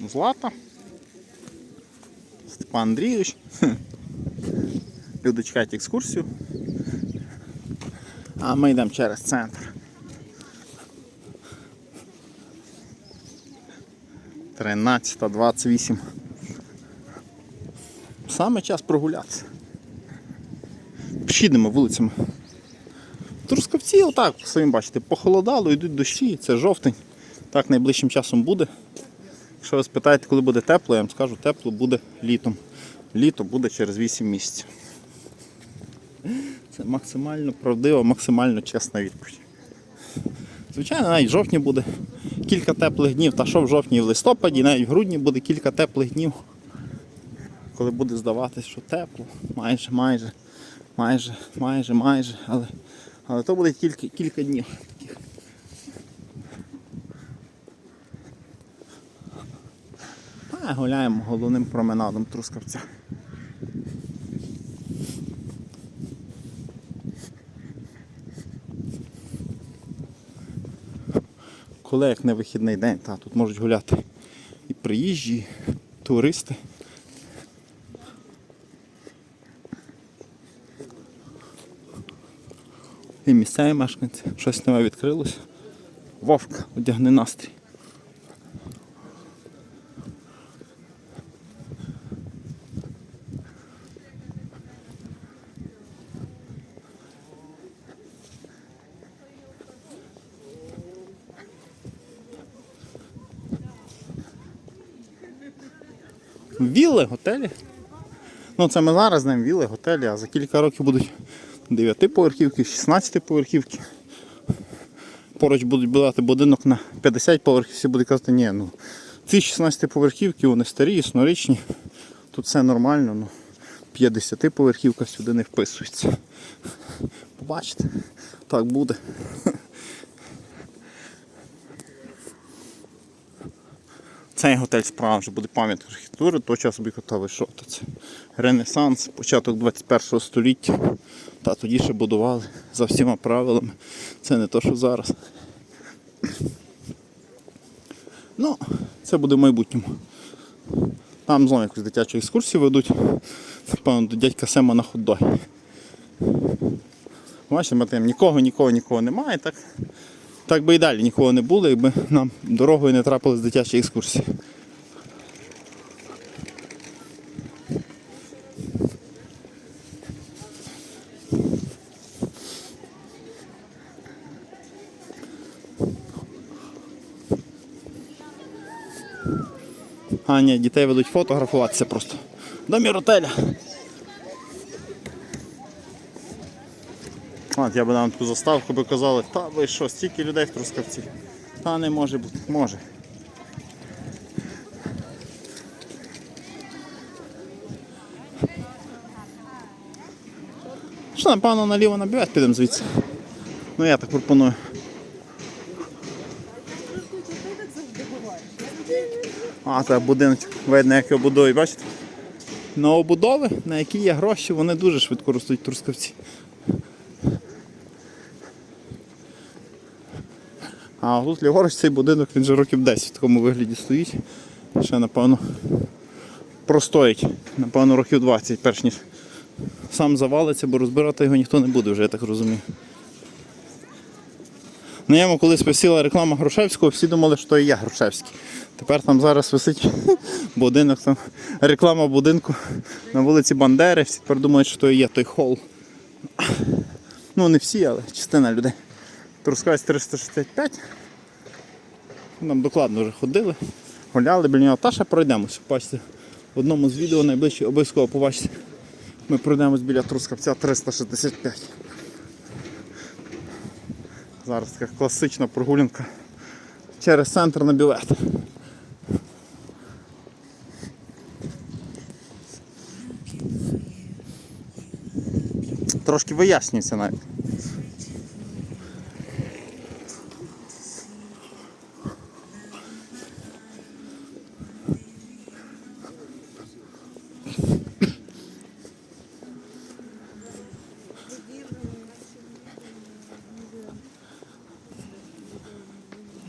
Злата. Степан Андрійович. Люди чекають екскурсію. А ми йдемо через центр. 13.28. Саме час прогулятися. Підемо вулицями. Трускавці, отак, самі бачите, похолодало, йдуть дощі, це жовтень. Так найближчим часом буде. Якщо ви спитаєте, коли буде тепло, я вам скажу, тепло буде літом. Літо буде через 8 місяців. Це максимально правдива, максимально чесна відповідь. Звичайно, навіть в жовтні буде кілька теплих днів, та що в жовтні і в листопаді, навіть в грудні буде кілька теплих днів. Коли буде здаватись, що тепло, майже, майже, майже, майже, майже, але, але то буде тільки кілька днів А гуляємо головним променадом Трускавця. Коли як не вихідний день, та, тут можуть гуляти і приїжджі, і туристи. І місцеві мешканці. Щось нове відкрилося. Вовк, одягни настрій. Вілли, готелі. Ну, це ми зараз знаємо вілли, готелі, а за кілька років будуть 9-поверхівки, 16-поверхівки. Поруч будуть будувати будинок на 50 поверхів, всі будуть казати, ні, ну ці 16-поверхівки, вони старі, існоричні, тут все нормально, ну 50-поверхівка сюди не вписується. Побачите, так буде. Цей готель справа вже буде пам'ятка архітектури, того часу що то це. Ренесанс, початок 21 століття. Та тоді ще будували за всіма правилами. Це не то, що зараз. Ну, це буде в майбутньому. Там знову якусь дитячу екскурсію ведуть. Напевно, до дядька Сема на хот-догі. Бачите, ми там нікого, нікого, нікого немає. Так, так би і далі нікого не було, якби нам дорогою не трапились дитячі екскурсії. А, ні, дітей ведуть фотографуватися просто. Домір отеля. От я би нам таку заставку би казали, та ви що, стільки людей в Трускавці. Та не може бути, може. Що, напевно, наліво на підемо звідси. Ну я так пропоную. А, це будинок, видно, як його будують, бачите? Новобудови, на які є гроші, вони дуже швидко ростуть Трускавці. А тут ліворуч цей будинок, він вже років 10 в такому вигляді стоїть. Ще, напевно, простоїть. Напевно, років 20, перш ніж сам завалиться, бо розбирати його ніхто не буде вже, я так розумію. На ньому колись висіла реклама Грушевського, всі думали, що і я Грушевський. Тепер там зараз висить будинок, там реклама будинку на вулиці Бандери, всі тепер думають, що то і є той хол. Ну не всі, але частина людей. Трускавець 365. Нам докладно вже ходили, гуляли біля нього. Та ще пройдемося. Бачите, в одному з відео найближче обов'язково побачите. Ми пройдемось біля Трускавця 365. Зараз така класична прогулянка через центр на білет. Трошки вияснюється навіть.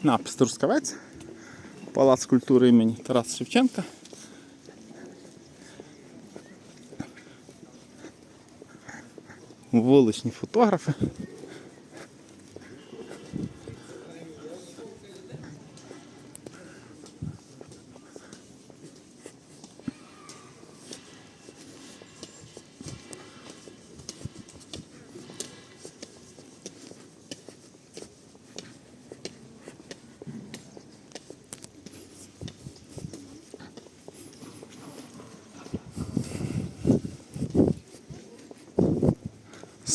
Напис Трускавець. Палац культури імені Тараса Шевченка. Вуличні фотографи.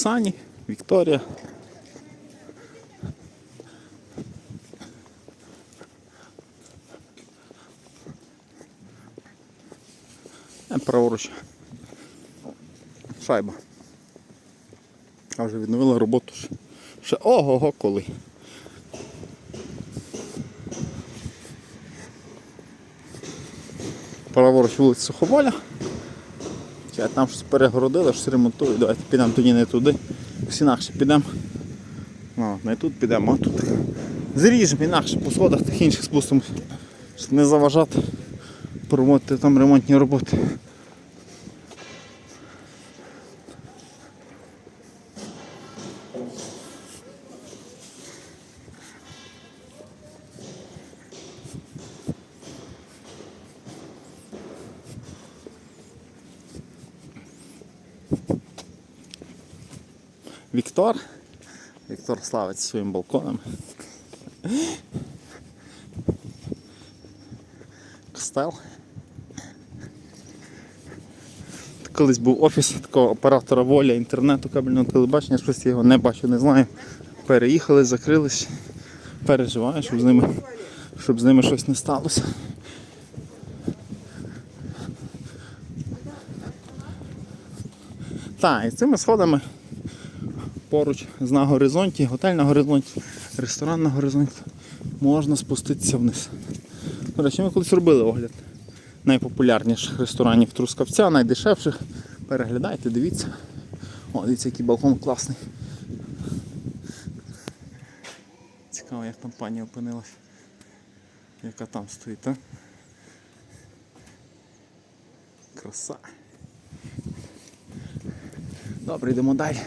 Сані, Вікторія. Е, Праворуч. Шайба. А вже відновила роботу ще. Ого-го коли. Праворуч вулиця Суховоля. Чекай, там щось перегородили, щось ремонтують. Давайте підемо тоді не туди. Всі інакше підемо. А, не тут підемо, а тут. Зріжемо інакше по сходах тих інших спустимось, щоб не заважати проводити там ремонтні роботи. Віктор. Віктор славиться своїм балконом. Костел. Колись був офіс такого оператора воля інтернету, кабельного телебачення, щось я його не бачу, не знаю. Переїхали, закрились. Переживаю, щоб з ними, щоб з ними щось не сталося. Так, і цими сходами поруч з на горизонті, готель на горизонті, ресторан на горизонті, можна спуститися вниз. До речі, ми колись робили огляд найпопулярніших ресторанів Трускавця, найдешевших. Переглядайте, дивіться. О, дивіться, який балкон класний. Цікаво, як там пані опинилась. Яка там стоїть, а? Краса. Добре, йдемо далі.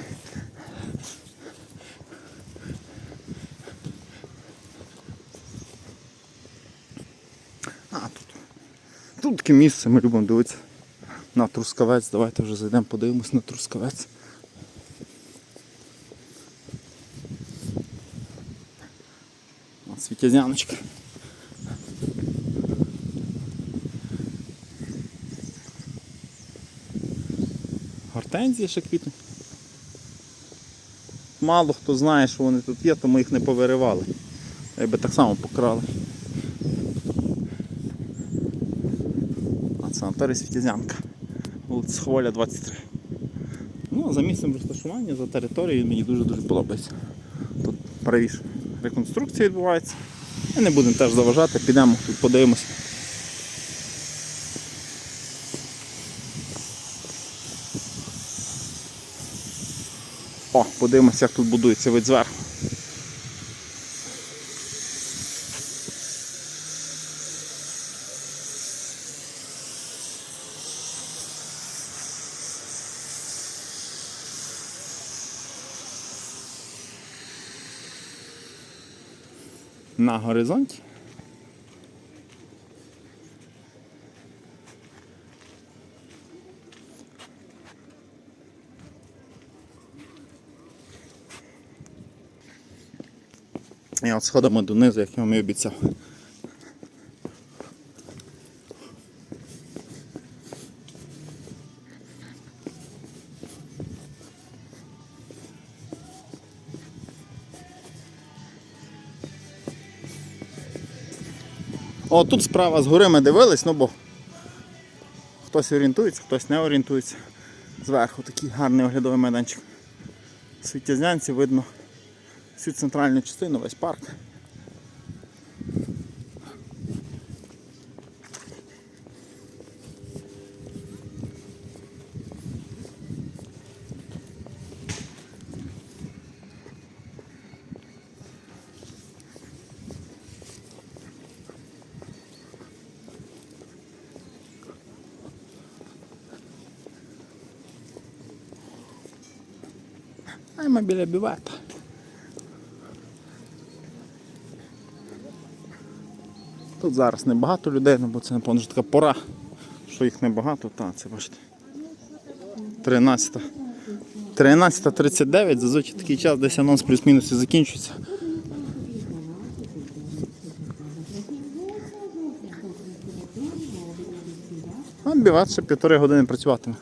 А, тут. Тут таке місце, ми любимо дивитися на Трускавець. Давайте вже зайдемо, подивимось на Трускавець. От світязяночка. Гортензії ще квітнуть. Мало хто знає, що вони тут є, тому їх не повиривали. Я би так само покрали. А Світязянка. Вулиця Хволя 23. Ну, за місцем розташування, за територією мені дуже-дуже подобається. Тут правіше реконструкція відбувається. Ми не будемо теж заважати, підемо тут подивимося. О, подивимося, як тут будується вид зверху. На горизонті. От сходимо донизу, як я вам і обіцяв. О, тут справа згори ми дивились, ну бо хтось орієнтується, хтось не орієнтується. Зверху такий гарний оглядовий майданчик. Світязянці видно всю центральну частину, весь парк. Ай, біля бівета. Тут зараз небагато людей, ну бо це напевно вже така пора, що їх небагато. Та, це бачите. 13. 13.39, зазвичай такий час, десь анонс плюс-мінус і закінчується. А біват ще півтори години працюватиме.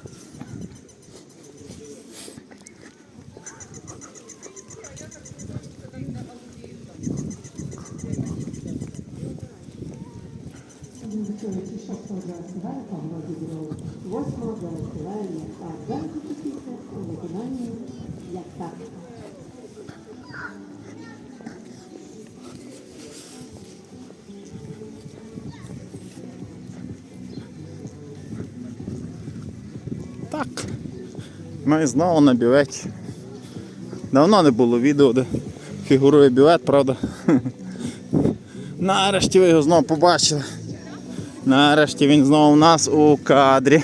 Восьмого завершування та закінчиться у виконанні як так. Так. Ми знову на бюветі. Давно не було відео, де фігурує бювет, правда? Нарешті ви його знову побачили. Нарешті він знову у нас у кадрі.